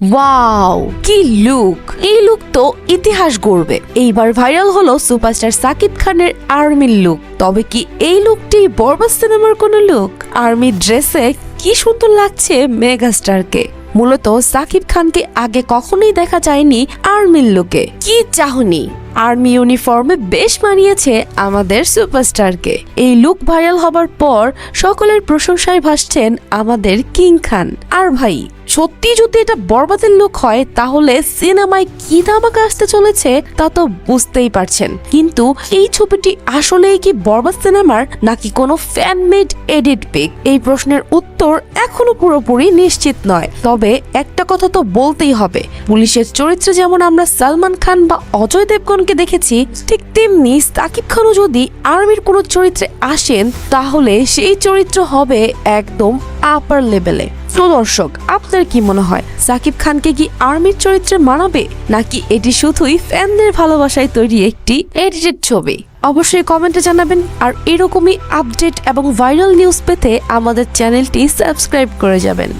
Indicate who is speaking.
Speaker 1: Wow কি look এই look তো ইতিহাস গড়বে। এইবার ভাইরাল হলো সুপারস্টার সাকিব খানের আর্মির লুক তবে কি এই লুকটি বরবাদ সিনেমার কোনো লুক আর্মি ড্রেসে কি সুন্দর লাগছে মেগাস্টারকে মূলত সাকিব খানকে আগে কখনোই দেখা যায়নি আর্মির লুকে কি চাহনি? আর্মি ইউনিফর্মে বেশ মানিয়েছে আমাদের সুপারস্টারকে। এই লুক ভাইরাল হবার পর সকলের প্রশংসায় ভাসছেন আমাদের কিং খান। আর ভাই, সত্যি যদি এটা বরবাদের লোক হয়, তাহলে সিনেমায় কি ধামাকা আসতে চলেছে তা তো বুঝতেই পারছেন। কিন্তু এই ছবিটি আসলেই কি বরবাদ সিনেমার নাকি কোনো ফ্যান মেড এডিট পিক এই প্রশ্নের উত্তর এখনও পুরোপুরি নিশ্চিত নয়। তবে একটা কথা তো বলতেই হবে, পুলিশের চরিত্রে যেমন আমরা সালমান খান বা অজয় দেবগনকে দেখেছি, ঠিক তেমনি সাকিব খানও যদি আর্মির কোনো চরিত্রে আসেন, তাহলে সেই চরিত্র হবে একদম আপার লেভেলে তো দর্শক, আপনার কি মনে হয়, সাকিব খানকে কি আর্মির চরিত্রে মানাবে, নাকি এটি শুধুই ফ্যানদের ভালোবাসায় তৈরি একটি এডিটেড ছবি? অবশ্যই কমেন্টে জানাবেন, আর এরকমই আপডেট এবং ভাইরাল নিউজ পেতে আমাদের চ্যানেলটি সাবস্ক্রাইব করে যাবেন।